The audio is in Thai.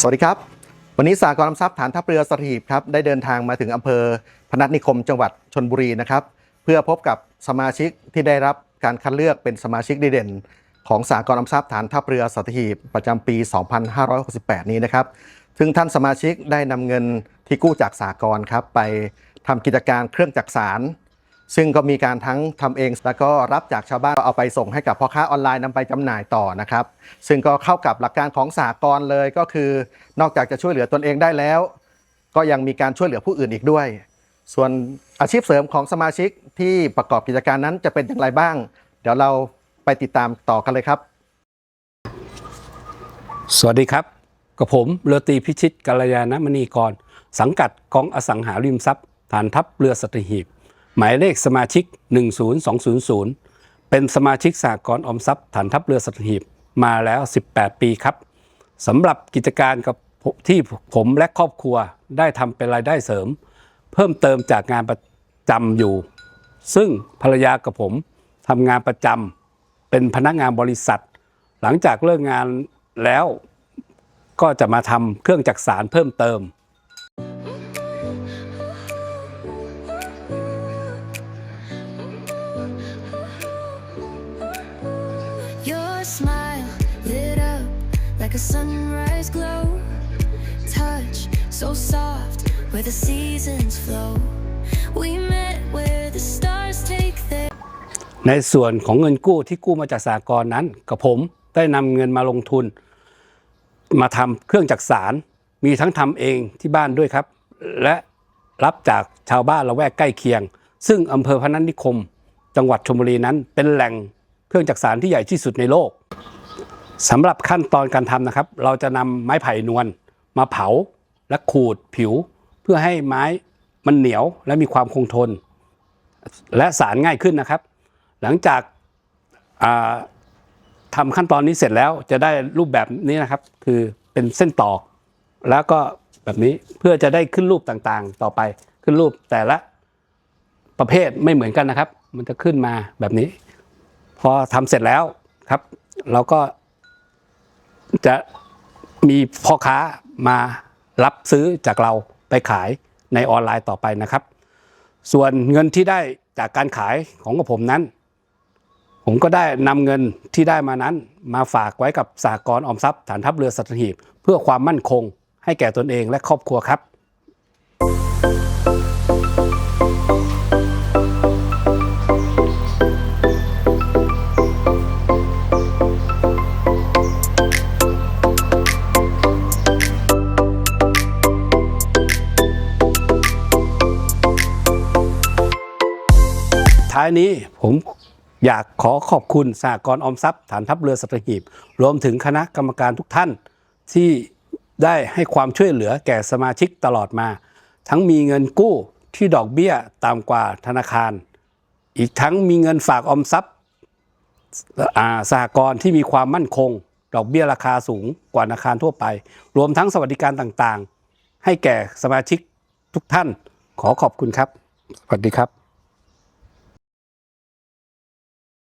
สวัสดีครับ วันนี้สากรณ์น้ำทรัพย์ฐานทัพเรือสถีบครับได้เดินทางมาถึงอำเภอพนัสนิคมจังหวัดชนบุรีนะครับ เพื่อพบกับสมาชิกที่ได้รับการคัดเลือกเป็นสมาชิกดีเด่น ของสากรณ์น้ำทรัพย์ฐานทัพเรือสถีบประจำปี 2568 นี้นะครับซึ่งท่านสมาชิกได้นำเงินที่กู้จากสากรณ์ครับไปทำกิจการเครื่องจักสาร ซึ่งก็มีการทั้งทำเอง แล้วก็รับจากชาวบ้านเอาไปส่งให้กับพ่อค้าออนไลน์นำไปจำหน่ายต่อนะครับ ซึ่งก็เข้ากับหลักการของสากลเลยก็คือ นอกจากจะช่วยเหลือตนเองได้แล้ว ก็ยังมีการช่วยเหลือผู้อื่นอีกด้วย ส่วนอาชีพเสริมของสมาชิกที่ประกอบกิจการนั้นจะเป็นอย่างไรบ้าง เดี๋ยวเราไปติดตามต่อกันเลยครับ สวัสดีครับกับผมเรือตีพิชิตกัลยาณมณีกร สังกัดกองอสังหาริมทรัพย์ ฐานทัพเรือสัตหีบ หมายเลขสมาชิก 10200 เป็นสมาชิกสากลออมทรัพย์ฐานทัพเรือสัตหีบมาแล้ว 18 ปีครับสำหรับกิจการกับที่ผมและครอบครัวได้ทำเป็นรายได้เสริม เพิ่มเติมจากงานประจำอยู่ ซึ่งภรรยากับผมทำงานประจำเป็นพนักงานบริษัท หลังจากเลิกงานแล้วก็จะมาทำเครื่องจักสารเพิ่มเติม like a sunrise glow. Touch so soft where the seasons flow. We met where the stars take their ในส่วนของเงินกู้ที่กู้มาจากสากลนั้นกับผมได้นำเงินมาลงทุน มาทำเครื่องจักสารมีทั้งทำเองที่บ้านด้วยครับ และรับจากชาวบ้านละแวกใกล้เคียง ซึ่งอำเภอพนัสนิคม จังหวัดชลบุรีนั้นเป็นแหล่งเครื่องจักสารที่ใหญ่ที่สุดในโลก สำหรับขั้นตอนการทำนะครับ เราจะนำไม้ไผ่นวลมาเผาและขูดผิว เพื่อให้ไม้มันเหนียวและมีความคงทน และสารง่ายขึ้นนะครับ หลังจากาทำขั้นตอนนี้เสร็จแล้วจะได้รูปแบบนี้นะครับ คือเป็นเส้นตอก แล้วก็แบบนี้เพื่อจะได้ขึ้นรูปต่างๆ ต่อไปขึ้นรูปแต่ละประเภทไม่เหมือนกันนะครับ มันจะขึ้นมาแบบนี้ พอทำเสร็จแล้วครับ เราก็ จะมีพ่อค้ามารับซื้อจากเราไปขายในออนไลน์ต่อไปนะครับ ส่วนเงินที่ได้จากการขายของกับผมนั้น ผมก็ได้นำเงินที่ได้มานั้น มาฝากไว้กับสากลออมทรัพย์ฐานทัพเรือสัตหีบเพื่อความมั่นคงให้แก่ตนเองและครอบครัวครับ ท้ายนี้ผมอยากขอขอบคุณสหกรณ์ออมทรัพย์ฐานทัพเรือสัตหีบ รวมถึงคณะกรรมการทุกท่านที่ได้ให้ความช่วยเหลือแก่สมาชิกตลอดมา ทั้งมีเงินกู้ที่ดอกเบี้ยต่ำกว่าธนาคาร อีกทั้งมีเงินฝากออมทรัพย์สหกรณ์ที่มีความมั่นคง ดอกเบี้ยราคาสูงกว่าธนาคารทั่วไป รวมทั้งสวัสดิการต่างๆ ให้แก่สมาชิกทุกท่าน ขอขอบคุณครับ สวัสดีครับ